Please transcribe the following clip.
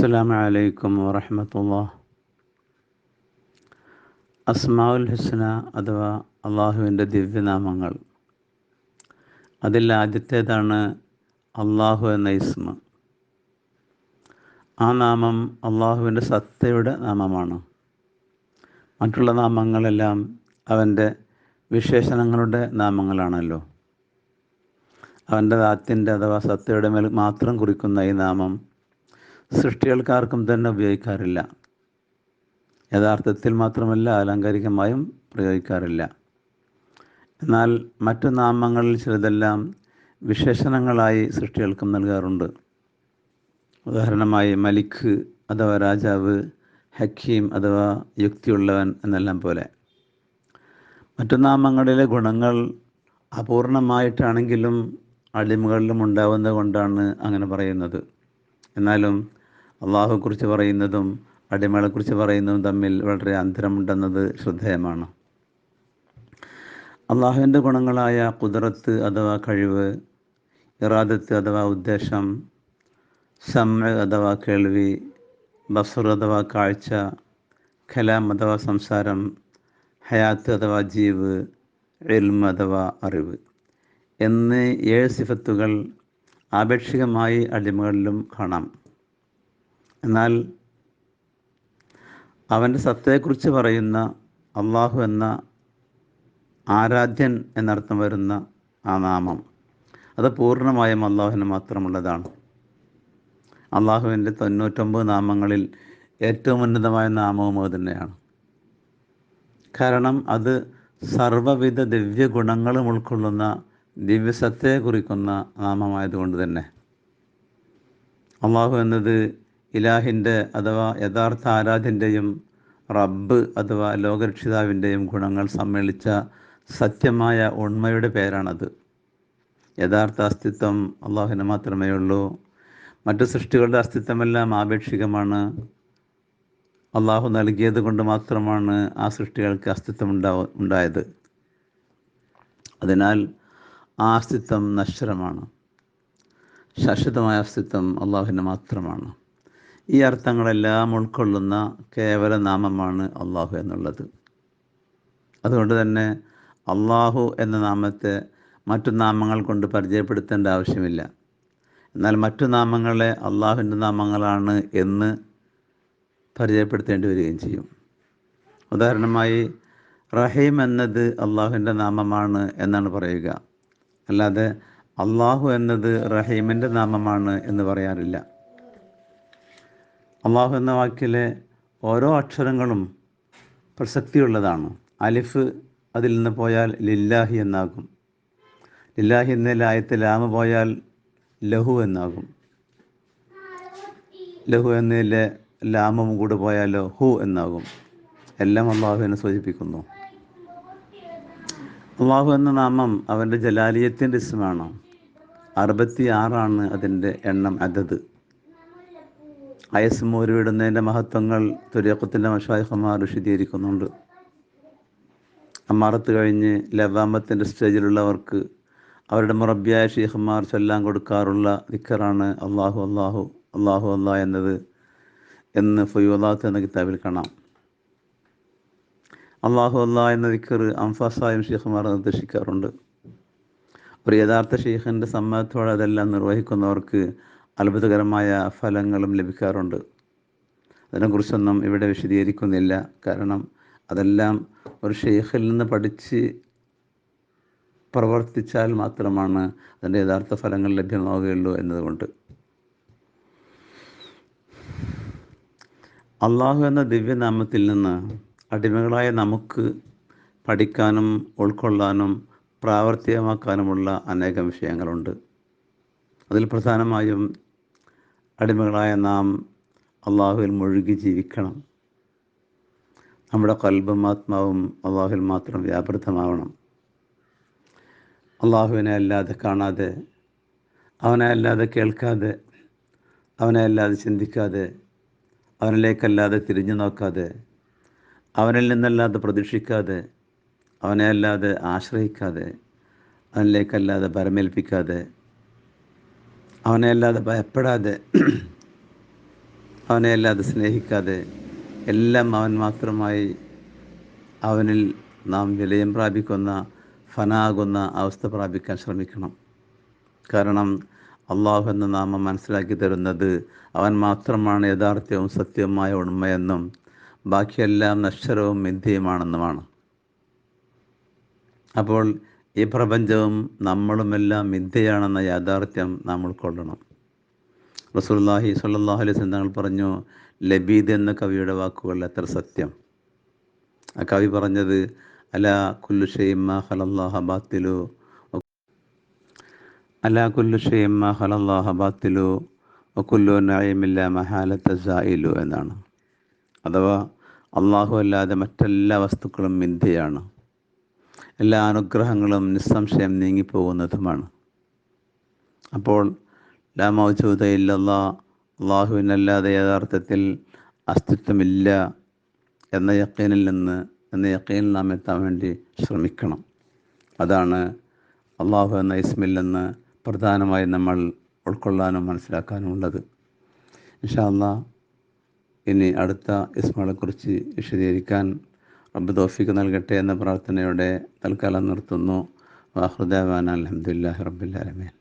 അസ്സലാമു അലൈക്കും വറഹമത്തുള്ള അസ്മാഉൽ ഹുസ്ന അഥവാ അള്ളാഹുവിന്റെ ദിവ്യനാമങ്ങൾ. അതിൽ ആദ്യത്തേതാണ് അള്ളാഹു എന്ന ഇസ്മ. ആ നാമം അള്ളാഹുവിന്റെ സത്തയുടെ നാമമാണ്. മറ്റുള്ള നാമങ്ങളെല്ലാം അവന്റെ വിശേഷണങ്ങളുടെ നാമങ്ങളാണല്ലോ. അവന്റെ ദാത്തിന്റെ അഥവാ സത്തയുടെ മേൽ മാത്രം കുറിക്കുന്ന ഈ നാമം സൃഷ്ടികൾക്കാർക്കും തന്നെ ഉപയോഗിക്കാറില്ല. യഥാർത്ഥത്തിൽ മാത്രമല്ല അലങ്കാരികമായും പ്രയോഗിക്കാറില്ല. എന്നാൽ മറ്റു നാമങ്ങളിൽ ചിലതെല്ലാം വിശേഷണങ്ങളായി സൃഷ്ടികൾക്കും നൽകാറുണ്ട്. ഉദാഹരണമായി മലിക്ക് അഥവാ രാജാവ് ഹക്കീം അഥവാ യുക്തിയുള്ളവൻ എന്നെല്ലാം പോലെ. മറ്റു നാമങ്ങളിലെ ഗുണങ്ങൾ അപൂർണമായിട്ടാണെങ്കിലും അടിമകളിലും ഉണ്ടാവുന്നത് കൊണ്ടാണ് അങ്ങനെ പറയുന്നത്. എന്നാലും അള്ളാഹുക്കുറിച്ച് പറയുന്നതും അടിമകളെക്കുറിച്ച് പറയുന്നതും തമ്മിൽ വളരെ അന്തരമുണ്ടെന്നത് ശ്രദ്ധേയമാണ്. അള്ളാഹുവിന്റെ ഗുണങ്ങളായ കുതിരത്ത് അഥവാ കഴിവ് ഇറാദത്ത് അഥവാ ഉദ്ദേശം സമ്മ അഥവാ കേൾവി ബസർ അഥവാ കാഴ്ച കലാം അഥവാ സംസാരം ഹയാത്ത് അഥവാ ജീവ് എൽമ അഥവാ അറിവ് എന്നീ ഏഴ് സിഫത്തുകൾ ആപേക്ഷികമായി അടിമകളിലും കാണാം. എന്നാൽ അവന്റെ സത്തയെക്കുറിച്ച് പറയുന്ന അള്ളാഹു എന്ന ആരാധ്യൻ എന്നർത്ഥം വരുന്ന ആ നാമം. അത് പൂർണമായും അള്ളാഹുവിന് മാത്രമുള്ളതാണ്. അള്ളാഹുവിന്റെ തൊണ്ണൂറ്റൊമ്പത് നാമങ്ങളിൽ ഏറ്റവും ഉന്നതമായ നാമവും അത് തന്നെയാണ്. കാരണം അത് സർവവിധ ദിവ്യ ഗുണങ്ങളും ഉൾക്കൊള്ളുന്ന ദിവ്യസത്തയെ കുറിക്കുന്ന നാമമായതുകൊണ്ട് തന്നെ. അള്ളാഹു എന്നത് ഇലാഹിന്റെ അഥവാ യഥാർത്ഥ ആരാധന്റെയും റബ്ബ് അഥവാ ലോകരക്ഷിതാവിന്റെയും ഗുണങ്ങൾ സമ്മേളിച്ച സത്യമായ ഉണ്മയുടെ പേരാണത്. യഥാർത്ഥ അസ്തിത്വം അള്ളാഹുവിന് മാത്രമേ ഉള്ളൂ. മറ്റു സൃഷ്ടികളുടെ അസ്തിത്വമെല്ലാം ആപേക്ഷികമാണ്. അള്ളാഹു നൽകിയത് കൊണ്ട് മാത്രമാണ് ആ സൃഷ്ടികൾക്ക് അസ്തിത്വം ഉണ്ടാവ ഉണ്ടായത്. അതിനാൽ ആ അസ്തിത്വം നശ്വരമാണ്. ശാശ്വതമായ അസ്തിത്വം അള്ളാഹുവിന് മാത്രമാണ്. ഈ അർത്ഥങ്ങളെല്ലാം ഉൾക്കൊള്ളുന്ന കേവല നാമമാണ് അള്ളാഹു എന്നുള്ളത്. അതുകൊണ്ട് തന്നെ അള്ളാഹു എന്ന നാമത്തെ മറ്റു നാമങ്ങൾ കൊണ്ട് പരിചയപ്പെടുത്തേണ്ട ആവശ്യമില്ല. എന്നാൽ മറ്റു നാമങ്ങളെ അള്ളാഹുവിന്റെ നാമങ്ങളാണ് എന്ന് പരിചയപ്പെടുത്തേണ്ടി വരികയും ചെയ്യും. ഉദാഹരണമായി റഹീം എന്നത് അള്ളാഹുവിന്റെ നാമമാണ് എന്നാണ് പറയുക. അല്ലാതെ അള്ളാഹു എന്നത് റഹീമിന്റെ നാമമാണ് എന്ന് പറയാറില്ല. അള്ളാഹു എന്ന വാക്കിലെ ഓരോ അക്ഷരങ്ങളും പ്രസക്തിയുള്ളതാണ്. അലിഫ് അതിൽ നിന്ന് പോയാൽ ലില്ലാഹി എന്നാകും. ലില്ലാഹി എന്ന ലായത്തിൽ ലാമ് പോയാൽ ലഹു എന്നാകും. ലഹു എന്നതിലെ ലാമും കൂടെ പോയാലോ ഹു എന്നാകും. എല്ലാം അള്ളാഹുവിനെ സൂചിപ്പിക്കുന്നു. അള്ളാഹു എന്ന നാമം അവന്റെ ജലാലിയത്തിന്റെ ഇസ്മാണ്. അറുപത്തി ആറാണ് അതിന്റെ എണ്ണം അതത്. അയസ് മോരുവിടുന്നതിന്റെ മഹത്വങ്ങൾ തുര്യക്കത്തിന്റെ മഷായഹമാർ വിശദീകരിക്കുന്നുണ്ട്. അമ്മാറത്ത് കഴിഞ്ഞ് ലവാമത്തിന്റെ സ്റ്റേജിലുള്ളവർക്ക് അവരുടെ മുറബിയായ ഷീഹന്മാർ ചൊല്ലാൻ കൊടുക്കാറുള്ള ദിക്കറാണ് അള്ളാഹു അള്ളാഹു അള്ളാഹു അള്ളാ എന്നത് എന്ന് ഫുയുലാത്ത് എന്ന കിതാബിൽ കാണാം. അള്ളാഹു അള്ളാ എന്ന ദിക്കർ അംഫാസായും ഷീഹന്മാർ നിർദ്ദേശിക്കാറുണ്ട്. ഒരു യഥാർത്ഥ ഷീഖിന്റെ സമ്മതത്തോടെ അതെല്ലാം നിർവഹിക്കുന്നവർക്ക് അത്ഭുതകരമായ ഫലങ്ങളും ലഭിക്കാറുണ്ട്. അതിനെക്കുറിച്ചൊന്നും ഇവിടെ വിശദീകരിക്കുന്നില്ല. കാരണം അതെല്ലാം ഒരു ഷെയ്ഖിൽ നിന്ന് പഠിച്ച് പ്രവർത്തിച്ചാൽ മാത്രമാണ് അതിന്റെ യഥാർത്ഥ ഫലങ്ങൾ ലഭ്യമാവുകയുള്ളൂ എന്നതുകൊണ്ട്. അള്ളാഹു എന്ന ദിവ്യനാമത്തിൽ നിന്ന് അടിമകളായ നമുക്ക് പഠിക്കാനും ഉൾക്കൊള്ളാനും പ്രാവർത്തികമാക്കാനുമുള്ള അനേകം വിഷയങ്ങളുണ്ട്. അതിൽ പ്രധാനമായും അടിമകളായ നാം അള്ളാഹുവിൽ മുഴുകി ജീവിക്കണം. നമ്മുടെ കൽബും ആത്മാവും അള്ളാഹുവിൽ മാത്രം വ്യാപൃതമാവണം. അള്ളാഹുവിനെ അല്ലാതെ കാണാതെ അവനെ അല്ലാതെ കേൾക്കാതെ അവനെ അല്ലാതെ ചിന്തിക്കാതെ അവനിലേക്കല്ലാതെ തിരിഞ്ഞു നോക്കാതെ അവനിൽ നിന്നല്ലാതെ പ്രതീക്ഷിക്കാതെ അവനെ അല്ലാതെ ആശ്രയിക്കാതെ അവനിലേക്കല്ലാതെ പരമേൽപ്പിക്കാതെ അവനെ അല്ലാതെ ഭയപ്പെടാതെ അവനെ അല്ലാതെ സ്നേഹിക്കാതെ എല്ലാം അവൻ മാത്രമായി അവനിൽ നാം വിലയം പ്രാപിക്കുന്ന ഫനാകുന്ന അവസ്ഥ പ്രാപിക്കാൻ ശ്രമിക്കണം. കാരണം അള്ളാഹു എന്ന നാമം മനസ്സിലാക്കി തരുന്നത് അവൻ മാത്രമാണ് യഥാർത്ഥവും സത്യവുമായ ഉണ്മയെന്നും ബാക്കിയെല്ലാം നശ്വരവും മിഥ്യയുമാണെന്നുമാണ്. അപ്പോൾ ഈ പ്രപഞ്ചവും നമ്മളുമെല്ലാം മിഥ്യയാണെന്ന യാഥാർത്ഥ്യം നമ്മൾ കൊള്ളണം. റസൂല്ലാഹി സല്ലാഹു അലൈഹി തങ്ങൾ പറഞ്ഞു ലബീദ് എന്ന കവിയുടെ വാക്കുകൾ എത്ര സത്യം. ആ കവി പറഞ്ഞത് അല കുല്ലു ഷെയ്മ ഹലല്ലാഹ ബാത്തിലു. അല കുല്ലു ബാത്തിലു. ഒക്കുല്ലു നയമില്ല മഹാലത്ത എന്നാണ്. അഥവാ അള്ളാഹു അല്ലാതെ മറ്റെല്ലാ വസ്തുക്കളും മിഥ്യയാണ്. എല്ലാ അനുഗ്രഹങ്ങളും നിസ്സംശയം നീങ്ങിപ്പോകുന്നതുമാണ്. അപ്പോൾ ലാ മൗജൂദ ഇല്ലല്ലാ അള്ളാഹുവിനല്ലാതെ യഥാർത്ഥത്തിൽ അസ്തിത്വമില്ല എന്ന യക്കീനിൽ നിന്ന് എന്ന യക്കീനിൽ നാം എത്താൻ വേണ്ടി ശ്രമിക്കണം. അതാണ് അള്ളാഹു എന്ന ഇസ്മിൽ നിന്ന് പ്രധാനമായി നമ്മൾ ഉൾക്കൊള്ളാനും മനസ്സിലാക്കാനും ഉള്ളത്. ഇൻഷാ ഇനി അടുത്ത ഇസ്മകളെക്കുറിച്ച് വിശദീകരിക്കാൻ റബ്ബ് തോഫിക്ക് നൽകട്ടെ എന്ന പ്രാർത്ഥനയോടെ തൽക്കാലം നിർത്തുന്നു. വാഹൃദാൻ അലഹമുല്ലാ റബ്ബുല്ലാലമീൻ